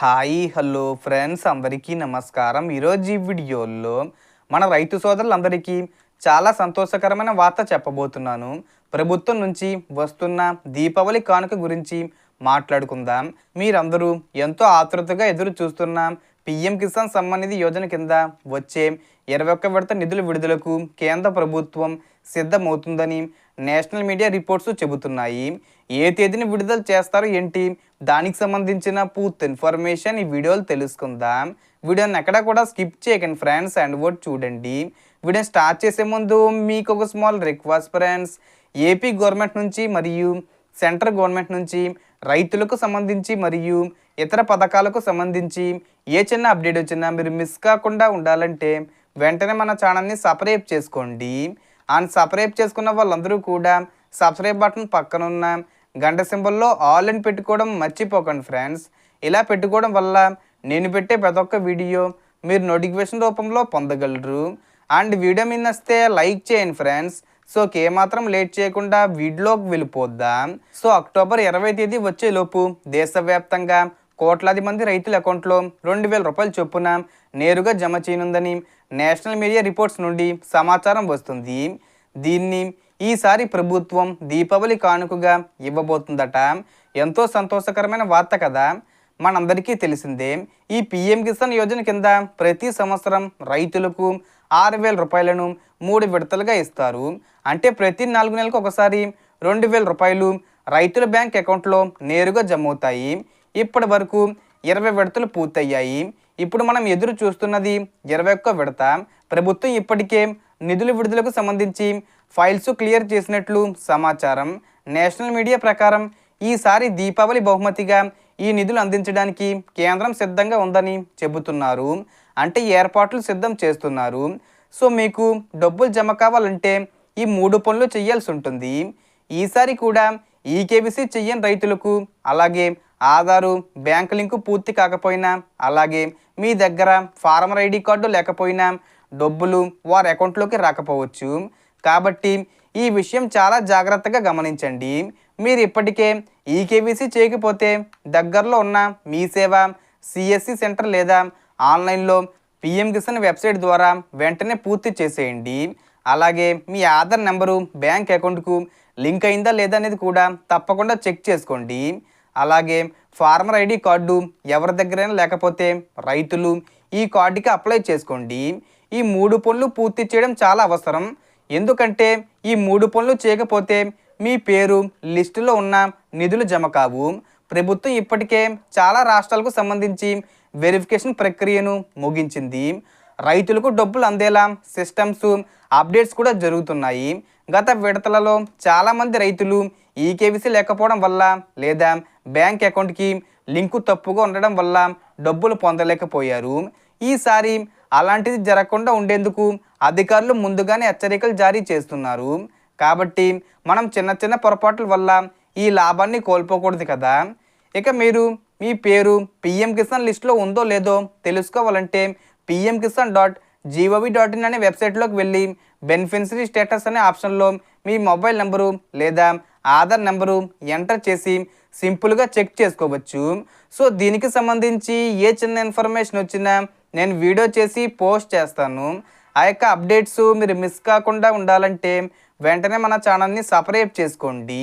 Hi hello friends అందరికీ నమస్కారం. ఈరోజు ఈ వీడియోలో మన రైతు సోదరులందరికీ చాలా సంతోషకరమైన వార్త చెప్పబోతున్నాను. ప్రభుత్వం నుంచి వస్తున్న దీపావళి కానుక గురించి మాట్లాడుకుందాం. మీరందరూ ఎంతో ఆతృతగా ఎదురు చూస్తున్నాం. పిఎం కిసాన్ సమ్మాన్ నిధి యోజన కింద వచ్చే ఇరవై ఒక్క విడత నిధుల విడుదలకు కేంద్ర ప్రభుత్వం సిద్ధమవుతుందని నేషనల్ మీడియా రిపోర్ట్స్ చెబుతున్నాయి. ఏ తేదీని విడుదల చేస్తారో ఏంటి? దానికి సంబంధించిన పూర్తి ఇన్ఫర్మేషన్ ఈ వీడియోలు తెలుసుకుందాం. వీడియోని ఎక్కడ కూడా స్కిప్ చేయకండి ఫ్రెండ్స్ అండ్ ఓట్ చూడండి. వీడియో స్టార్ట్ చేసే ముందు మీకు ఒక small request friends. AP government నుంచి మరియు సెంట్రల్ గవర్నమెంట్ నుంచి రైతులకు సంబంధించి మరియు ఇతర పథకాలకు సంబంధించి ఏ చిన్న అప్డేట్ వచ్చినా మీరు మిస్ కాకుండా ఉండాలంటే వెంటనే మన ఛానల్ని సబ్స్క్రైబ్ చేసుకోండి. అండ్ సబ్స్క్రైబ్ చేసుకున్న వాళ్ళందరూ కూడా సబ్స్క్రైబ్ బటన్ పక్కనున్న గంట సింబల్లో ఆల్ అని పెట్టుకోవడం మర్చిపోకండి ఫ్రెండ్స్. ఇలా పెట్టుకోవడం వల్ల నేను పెట్టే ప్రతి ఒక్క వీడియో మీరు నోటిఫికేషన్ రూపంలో పొందగలరు. అండ్ వీడియో మీద వస్తే లైక్ చేయండి ఫ్రెండ్స్. సో ఏమాత్రం లేట్ చేయకుండా వీడిలోకి వెళ్ళిపోద్దాం? సో అక్టోబర్ ఇరవై తేదీ వచ్చేలోపు దేశవ్యాప్తంగా కోట్లాది మంది రైతుల అకౌంట్లో రెండు వేల రూపాయలు చొప్పున నేరుగా జమ చేయనుందని నేషనల్ మీడియా రిపోర్ట్స్ నుండి సమాచారం వస్తుంది. దీన్ని ఈసారి ప్రభుత్వం దీపావళి కానుకగా ఇవ్వబోతుందట. ఎంతో సంతోషకరమైన వార్త కదా. మనందరికీ తెలిసిందే ఈ పిఎం కిసాన్ యోజన కింద ప్రతి సంవత్సరం రైతులకు ఆరు వేల రూపాయలను మూడు విడతలుగా ఇస్తారు. అంటే ప్రతి నాలుగు నెలలకు ఒకసారి రెండు వేల రూపాయలు రైతుల బ్యాంక్ అకౌంట్లో నేరుగా జమ అవుతాయి ఇప్పటి వరకు ఇరవై విడతలు పూర్తయ్యాయి. ఇప్పుడు మనం ఎదురు చూస్తున్నది ఇరవై ఒక్క విడత. ప్రభుత్వం ఇప్పటికే నిధుల విడుదలకు సంబంధించి ఫైల్స్ క్లియర్ చేసినట్లు సమాచారం. నేషనల్ మీడియా ప్రకారం ఈసారి దీపావళి బహుమతిగా ఈ నిధులు అందించడానికి కేంద్రం సిద్ధంగా ఉందని చెబుతున్నారు. అంటే ఏర్పాట్లు సిద్ధం చేస్తున్నారు. సో మీకు డబ్బులు జమ కావాలంటే ఈ మూడు పనులు చేయాల్సి ఉంటుంది. ఈసారి కూడా ఈకేబీసీ చెయ్యని రైతులకు అలాగే ఆధారు బ్యాంక్ లింకు పూర్తి కాకపోయినా అలాగే మీ దగ్గర ఫార్మర్ ఐడి కార్డు లేకపోయినా డబ్బులు వారి అకౌంట్లోకి రాకపోవచ్చు. కాబట్టి ఈ విషయం చాలా జాగ్రత్తగా గమనించండి. మీరు ఇప్పటికే ఈకేవీసీ చేయకపోతే దగ్గరలో ఉన్న మీ సేవ సిఎస్సి సెంటర్ లేదా ఆన్లైన్లో పిఎం కిసాన్ వెబ్సైట్ ద్వారా వెంటనే పూర్తి చేసేయండి. అలాగే మీ ఆధార్ నెంబరు బ్యాంక్ అకౌంట్కు లింక్ అయిందా లేదా అనేది కూడా తప్పకుండా చెక్ చేసుకోండి. అలాగే ఫార్మర్ ఐడి కార్డు ఎవరి దగ్గరైనా లేకపోతే రైతులు ఈ కార్డుకి అప్లై చేసుకోండి. ఈ మూడు పనులు పూర్తి చేయడం చాలా అవసరం. ఎందుకంటే ఈ మూడు పనులు చేయకపోతే మీ పేరు లిస్టులో ఉన్న నిధులు జమ కావు. ప్రభుత్వం ఇప్పటికే చాలా రాష్ట్రాలకు సంబంధించి వెరిఫికేషన్ ప్రక్రియను ముగించింది. రైతులకు డబ్బులు అందేలా సిస్టమ్స్ అప్డేట్స్ కూడా జరుగుతున్నాయి. గత విడతలలో చాలామంది రైతులు ఈకేవీసీ లేకపోవడం వల్ల లేదా బ్యాంక్ అకౌంట్కి లింకు తప్పుగా ఉండడం వల్ల డబ్బులు పొందలేకపోయారు. ఈసారి అలాంటిది జరగకుండా ఉండేందుకు అధికారులు ముందుగానే హెచ్చరికలు జారీ చేస్తున్నారు. కాబట్టి మనం చిన్న చిన్న పొరపాట్ల వల్ల ఈ లాభాన్ని కోల్పోకూడదు కదా. ఇక మీరు మీ పేరు పిఎం కిసాన్ లిస్ట్లో ఉందో లేదో తెలుసుకోవాలంటే PM Kisan dot gov dot in అనే వెబ్సైట్లోకి వెళ్ళి బెనిఫిషరీ స్టేటస్ అనే ఆప్షన్లో మీ మొబైల్ నెంబరు లేదా ఆధార్ నెంబరు ఎంటర్ చేసి సింపుల్గా చెక్ చేసుకోవచ్చు. సో దీనికి సంబంధించి ఏ చిన్న ఇన్ఫర్మేషన్ వచ్చినా నేను వీడియో చేసి పోస్ట్ చేస్తాను. ఆ యొక్క అప్డేట్స్ మీరు మిస్ కాకుండా ఉండాలంటే వెంటనే మన ఛానల్ని సపరేట్ చేసుకోండి.